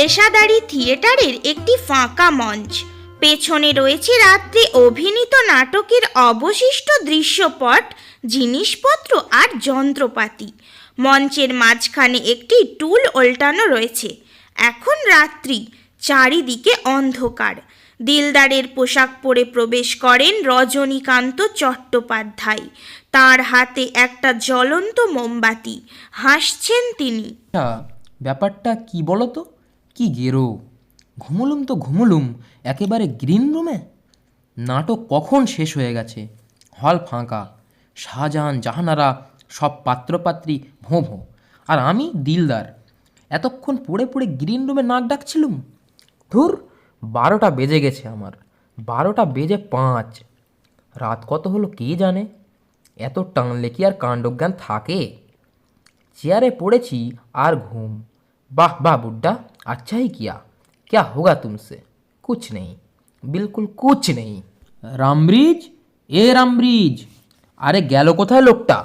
পেশাদারি থিয়েটারের একটি ফাঁকা মঞ্চ। পেছনে রয়েছে রাত্রে অভিনীত নাটকের অবশিষ্ট দৃশ্যপট, জিনিসপত্র আর যন্ত্রপাতি। মঞ্চের মাঝখানে একটি টুল ওল্টানো রয়েছে। এখন রাত্রি, চারিদিকে অন্ধকার। দিলদারের পোশাক পরে প্রবেশ করেন রজনীকান্ত চট্টোপাধ্যায়। তার হাতে একটা জ্বলন্ত মোমবাতি। হাসছেন তিনি। আচ্ছা ব্যাপারটা কি বলো তো কি গেরো? ঘুমলুম তো ঘুমুলুম, একেবারে গ্রিন রুমে নাটক কখন শেষ হয়ে গেছে? হল ফাঁকা। শাহজাহান, জাহানারা সব পাত্রপাত্রী ভোঁ ভোঁ। আর আমি দিলদার। এতক্ষণ পড়ে পড়ে গ্রিন রুমে নাক ডাকছিলুম? ধুর, বারোটা বেজে গেছে আমার। বারোটা বেজে পাঁচ। রাত কত হলো কে জানে? এত টানলে কি আর কাণ্ডজ্ঞান থাকে? চেয়ারে পড়েছি আর ঘুম। वाह वाह बुड्ढा अच्छा ही किया क्या होगा तुमसे कुछ नहीं बिल्कुल कुछ नहीं রামব্রিজ এ রামব্রিজ আরে গেল কোথায় লোকটা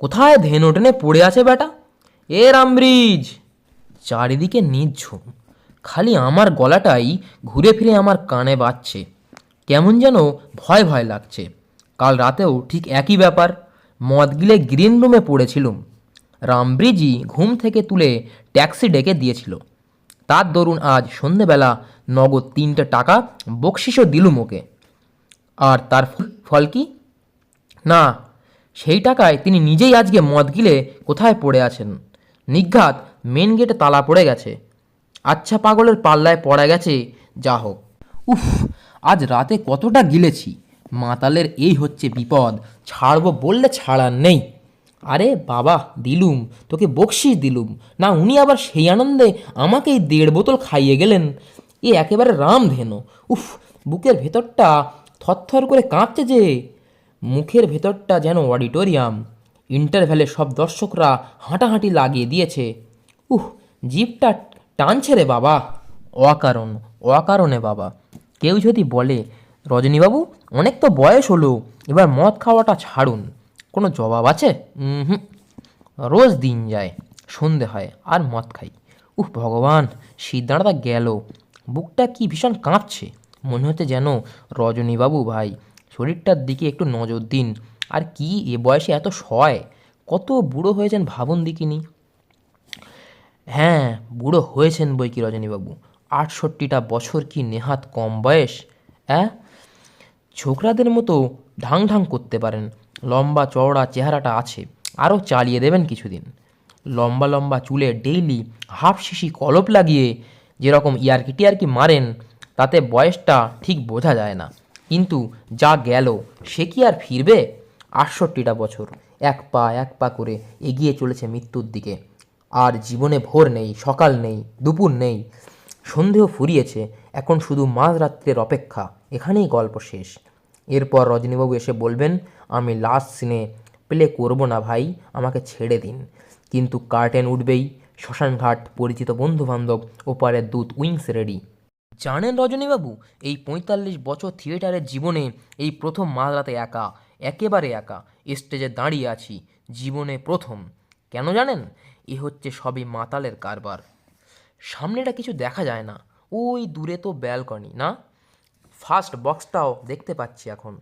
কোথায় ধেন টেনে পড়ে আছে বেটা এ রামব্রিজ চারিদিকে নিঝুম খালি আমার গলাটাই ঘুরে ফিরে আমার কানে বাজছে কেমন যেন ভয় ভয় লাগছে কাল রাতেও ঠিক একই ব্যাপার মদ গিলে গ্রিন রুমে পড়েছিলুম রামব্রিজি ঘুম থেকে তুলে ট্যাক্সি ডেকে দিয়েছিল। তার দরুন আজ সন্ধেবেলা নগদ তিনটে টাকা বকশিসও দিলুম ওকে। আর তার ফল কি? না, সেই টাকায় তিনি নিজেই আজকে মদ গিলে কোথায় পড়ে আছেন? নিঘাত মেন গেটে তালা পড়ে গেছে। আচ্ছা পাগলের পাল্লায় পড়ে গেছে, যা হোক। উফ, আজ রাতে কতটা গিলেছি। মাতালের এই হচ্ছে বিপদ, ছাড়বো বললে ছাড়ার নেই। আরে বাবা, দিলুম, তোকে বকশিস দিলুম। না, উনি আবার সেই আনন্দে আমাকেই দেড় বোতল খাইয়ে গেলেন। এ একেবারে রাম রামধেনু। উফ, বুকের ভেতরটা থরথর করে কাঁপছে যে। মুখের ভেতরটা যেন অডিটোরিয়াম। ইন্টারভ্যালে সব দর্শকরা হাঁটাহাঁটি লাগিয়ে দিয়েছে। উহ জিপটা টানছে রে বাবা। অকারণ, অকারণে বাবা। কেউ যদি বলে, রজনীবাবু, অনেক তো বয়স হলো, এবার মদ খাওয়াটা ছাড়ুন। কোনো জবাব আছে? হুম রোজ দিন যায়, সন্ধে হয়, আর মদ খাই। উহ ভগবান, সিদ্ধার্থা গেল। বুকটা কি ভীষণ কাঁপছে। মনে হচ্ছে যেন রজনীবাবু ভাই, শরীরটার দিকে একটু নজর দিন। আর কি এ বয়সে এত সয়? কত বুড়ো হয়েছেন ভাবুন দিকিনি হ্যাঁ বুড়ো হয়েছেন বই কি রজনীবাবু। আটষট্টিটা বছর কি নেহাত কম বয়স? অ্যাঁ? ছোকরাদের মতো ঢাং ঢাং করতে পারেন। লম্বা চওড়া চেহারাটা আছে, আরও চালিয়ে দেবেন কিছুদিন। লম্বা লম্বা চুলে ডেইলি হাফ শিশি কলপ লাগিয়ে যেরকম ইয়ারকি টিয়ারকি মারেন, তাতে বয়সটা ঠিক বোঝা যায় না। কিন্তু যা গেল, সে কি আর ফিরবে? আটষট্টিটা বছর, এক পা এক পা করে এগিয়ে চলেছে মৃত্যুর দিকে। আর জীবনে ভোর নেই, সকাল নেই, দুপুর নেই, সন্ধেও ফুরিয়েছে, এখন শুধু মাঝরাত্রের অপেক্ষা, এখানেই গল্প শেষ। এরপর রজনীবাবু এসে বলবেন, আমি লাস্ট সিনে প্লে করব না ভাই, আমাকে ছেড়ে দিন। কিন্তু কার্টেন উঠবেই, শ্মশানঘাট, পরিচিত বন্ধুবান্ধব ওপারের দূত উইংস রেডি জানেন রজনীবাবু, এই পঁয়তাল্লিশ বছর থিয়েটারের জীবনে এই প্রথম মাঝরাতে একা, একেবারে একা স্টেজে দাঁড়িয়ে আছি, জীবনে প্রথম। কেন জানেন? এ হচ্ছে সবই মাতালের কারবার। সামনেটা কিছু দেখা যায় না, ওই দূরে তো ব্যালকনি না? ফার্স্ট বক্সটাও দেখতে পাচ্ছি এখন।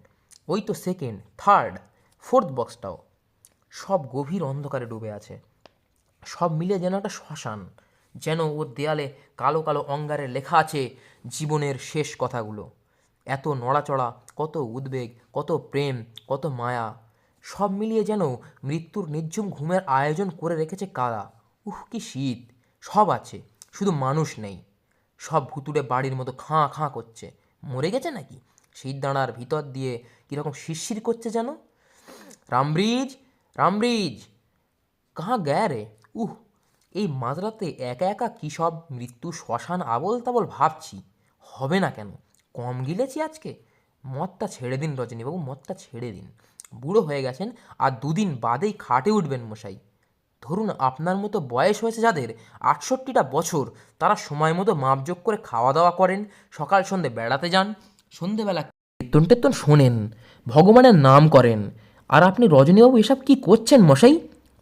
ওই তো সেকেন্ড থার্ড ফোর্থ বক্সটাও। সব গভীর অন্ধকারে ডুবে আছে। সব মিলে যেন একটা শ্মশান, যেন ওর দেয়ালে কালো কালো অঙ্গারে লেখা আছে জীবনের শেষ কথাগুলো। এত নড়াচড়া, কত উদ্বেগ, কত প্রেম, কত মায়া। সব মিলিয়ে যেন মৃত্যুর নির্ঝুম ঘুমের আয়োজন করে রেখেছে কারা? উহ, কি শীত। সব আছে, শুধু মানুষ নেই। সব ভুতুড়ে বাড়ির মতো খাঁ খাঁ করছে। মরে গেছে নাকি? দাঁড়ার ভিতর দিয়ে কীরকম শিরশির করছে যেন? রামব্রিজ রামব্রিজ। কাহা গয়া রে? উহ, এই মাঝরাতে একা একা কী সব মৃত্যু শ্মশান আবল তাবল ভাবছি। হবে না কেন? কম গিলেছি আজকে। মদটা ছেড়ে দিন রজনীবাবু, মদটা ছেড়ে দিন। বুড়ো হয়ে গেছেন আর দুদিন বাদেই খাটে উঠবেন মশাই। ধরুন আপনার মতো বয়স হয়েছে যাদের আটষট্টিটা বছর, তারা সময় মতো মাপযোগ করে খাওয়া দাওয়া করেন, সকাল সন্ধে বেড়াতে যান, সন্ধেবেলা কীর্তন টেত্তন শোনেন, ভগবানের নাম করেন। আর আপনি রজনীবাবু, এসব কি করছেন মশাই?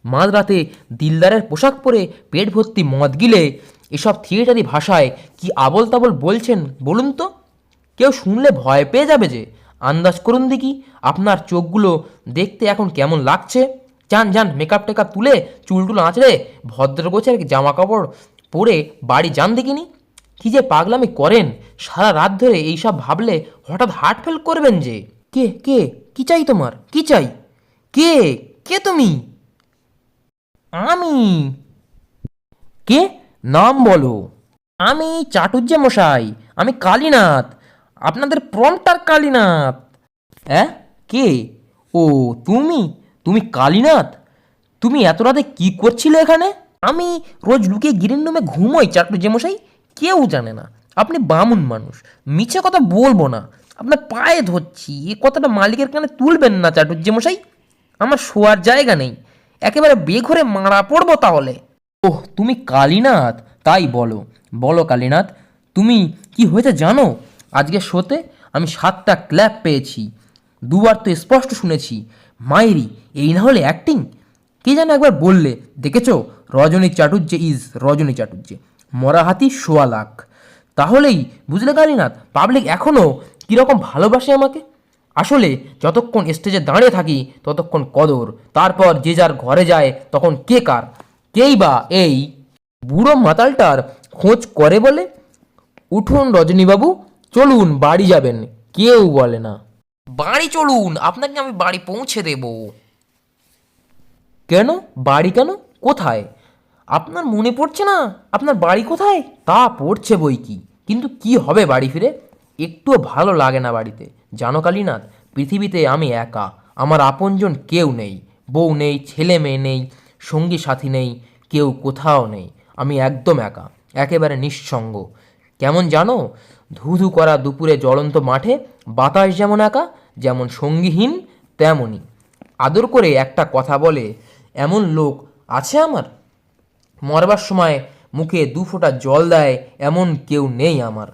মাঝরাতে দিলদারের পোশাক পরে পেট ভর্তি মদ গিলে এসব থিয়েটারি ভাষায় কি আবল তাবল বলছেন বলুন তো? কেউ শুনলে ভয় পেয়ে যাবে যে, আন্দাজ করুন দেখি, আপনার চোখগুলো দেখতে এখন কেমন লাগছে? যান যান মেকআপ টেকআপ তুলে চুলটুল আঁচড়ে ভদ্র গোছের জামা কাপড় পরে বাড়ি যান দেখিনি। কি যে পাগলামি করেন। সারা রাত ধরে এইসব ভাবলে হঠাৎ হার্ট ফেল করবেন যে। কে কে, কি চাই তোমার? কি চাই? কে কে তুমি? আমি। কে? নাম বলো। আমি চাটুর্যে মশাই। আমি কালীনাথ। আপনাদের প্রমটার কালীনাথ। হ্যাঁ কে? ও, তুমি? তুমি কালীনাথ? তুমি এত রাতে কি করছিলে এখানে? আমি রোজ লুকিয়ে গ্রিন রুমে ঘুমোই চাটুর্যে মশাই কেউ জানে না। আপনি বামুন মানুষ। মিছে কথা বলব না। আপনার পায়ে ধরছি। এ কথাটা মালিকের কানে তুলবেন না চাটুর্যে মশাই আমার শোয়ার জায়গা নেই। একেবারে বেঘরে মারা পড়ব তাহলে। ওহ, তুমি কালীনাথ। তাই বলো। বলো কালীনাথ, তুমি কি হয়েছে জানো? আজকে শোতে আমি সাতটা ক্ল্যাপ পেয়েছি। দুবার তো স্পষ্ট শুনেছি। মায়েরি এই না হলে অ্যাক্টিং কে যেন একবার বললে, দেখেছ? রজনী চাটুর্যে ইজ রজনী চাটুর্যে মরা হাতি সোয়া লাখ। তাহলেই, বুঝলে কালীনাথ পাবলিক এখনও কীরকম ভালোবাসে আমাকে? আসলে, যতক্ষণ স্টেজে দাঁড়িয়ে থাকি, ততক্ষণ কদর। তারপর যে যার ঘরে যায়, তখন কে কার? কেই বা এই বুড়ো মাতালটার খোঁজ করে বলে? উঠুন রজনীবাবু, চলুন, বাড়ি যাবেন। কেউ বলে না। বাড়ি চলুন, আপনাকে আমি বাড়ি পৌঁছে দেব। কেন? বাড়ি কেন? কোথায়? আপনার মনে পড়ছে না? আপনার বাড়ি কোথায়? তা পড়ছে বই কি? কিন্তু কি হবে বাড়ি ফিরে? একটুও ভালো লাগে না বাড়িতে। জানো কালীনাথ, পৃথিবীতে আমি একা। আমার আপনজন কেউ নেই। বউ নেই, ছেলে মেয়ে নেই, সঙ্গী সাথী নেই, কেউ কোথাও নেই। আমি একদম একা, একেবারে নিঃসঙ্গ। কেমন জানো? ধুধু করা দুপুরে জ্বলন্ত মাঠে বাতাস যেমন একা যেমন সঙ্গীহীন তেমনই আদর করে একটা কথা বলে, এমন লোক আছে আমার? মরবার সময় মুখে দু ফোঁটা জল দেয়, এমন কেউ নেই আমার।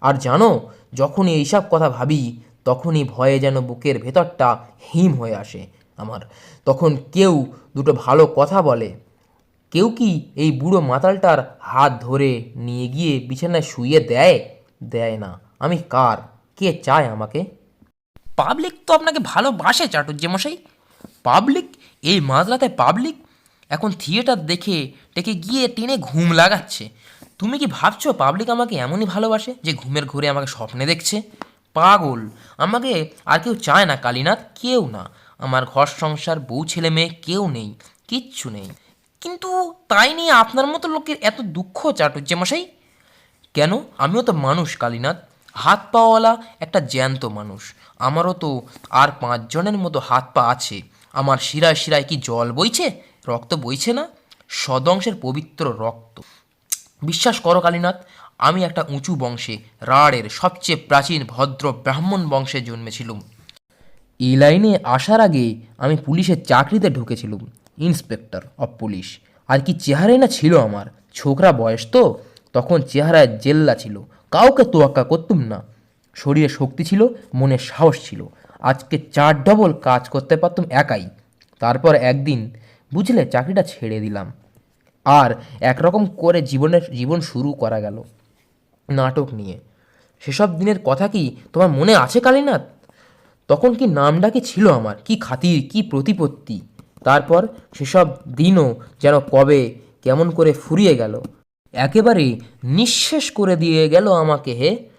আর জানো, যখনই এইসব কথা ভাবি, তখনই ভয়ে যেন বুকের ভেতরটা হিম হয়ে আসে আমার। তখন কেউ দুটো ভালো কথা বলে। কেউ কি এই বুড়ো মাতালটার হাত ধরে নিয়ে গিয়ে বিছানায় শুইয়ে দেয়? দেয় না। আমি কার? কে চায় আমাকে? পাবলিক তো আপনাকে ভালোবাসে চাটুর্যে মশাই। পাবলিক এই মাঝরাতে পাবলিক এখন থিয়েটার দেখে টেকে গিয়ে টেনে ঘুম লাগাচ্ছে। তুমি কি ভাবছ পাবলিক আমাকে এমনই ভালোবাসে যে ঘুমের ঘুরে আমাকে স্বপ্নে দেখছে? পাগল। আমাকে আর কেউ চায় না, কালীনাথ, কেউ না। আমার ঘর সংসার, বউ, ছেলে, মেয়ে, কেউ নেই, কিচ্ছু নেই। কিন্তু তাই নিয়ে আপনার মতো লোকের এত দুঃখ চাটুর্যে মশাই? কেন? আমিও তো মানুষ, কালীনাথ। হাত পাওয়ালা একটা জ্যান্ত মানুষ। আমারও তো আর পাঁচজনের মতো হাত পা আছে। আমার শিরায় শিরায় কি জল বইছে? রক্ত বইছে না? সদংশের পবিত্র রক্ত। বিশ্বাস করো কালীনাথ, আমি একটা উঁচু বংশে রাড়ের সবচেয়ে প্রাচীন ভদ্র ব্রাহ্মণ বংশে জন্মেছিলুম। এই লাইনে আসার আগে আমি পুলিশের চাকরিতে ঢুকেছিলুম, ইন্সপেক্টর অফ পুলিশ। আর কি চেহারাই না ছিল আমার। ছোকরা বয়স তো, তখন চেহারায় জেল্লা ছিল। কাউকে তোয়াক্কা করতুম না। শরীরে শক্তি ছিল, মনে সাহস ছিল। আজকে চার ডবল কাজ করতে পারতাম একাই। তারপর একদিন, বুঝলে, চাকরিটা ছেড়ে দিলাম। আর একরকম করে জীবনের, জীবন শুরু করা গেল নাটক নিয়ে। সেসব দিনের কথা কি তোমার মনে আছে কালীনাথ? তখন কি নামটা কি ছিল আমার? কি খাতির, কি প্রতিপত্তি? তারপর সেসব দিনও যেন কবে কেমন করে ফুরিয়ে গেল? একেবারে নিঃশেষ করে দিয়ে গেল আমাকে হে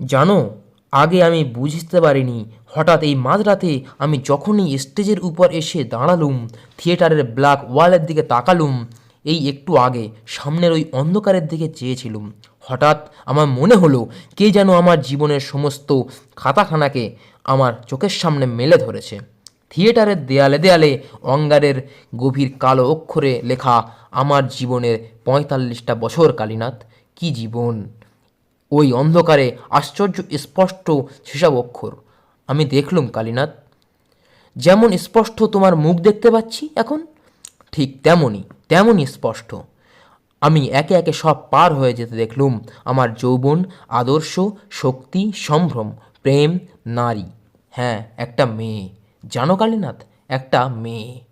জানো, আগে আমি বুঝতে পারিনি। হঠাৎ এই মাঝরাতে আমি যখনই স্টেজের উপর এসে দাঁড়ালুম, থিয়েটারের ব্ল্যাক ওয়ালের দিকে তাকালুম, এই একটু আগে সামনের ওই অন্ধকারের দিকে চেয়েছিলুম। হঠাৎ আমার মনে হলো, কে যেন আমার জীবনের সমস্ত খাতাখানাকে আমার চোখের সামনে মেলে ধরেছে। থিয়েটারের দেয়ালে দেয়ালে অঙ্গারের গভীর কালো অক্ষরে লেখা, আমার জীবনের পঁয়তাল্লিশটা বছর, কালীনাথ, কি জীবন? ওই অন্ধকারে আশ্চর্য স্পষ্ট সেসব অক্ষর আমি দেখলুম, কালীনাথ। যেমন স্পষ্ট তোমার মুখ দেখতে পাচ্ছি এখন, ঠিক তেমনই তেমনই স্পষ্ট। আমি একে একে সব পার হয়ে যেতে দেখলুম, আমার যৌবন, আদর্শ, শক্তি, সম্ভ্রম, প্রেম, নারী। হ্যাঁ একটা মেয়ে। জানো, কালীনাথ? একটা মেয়ে।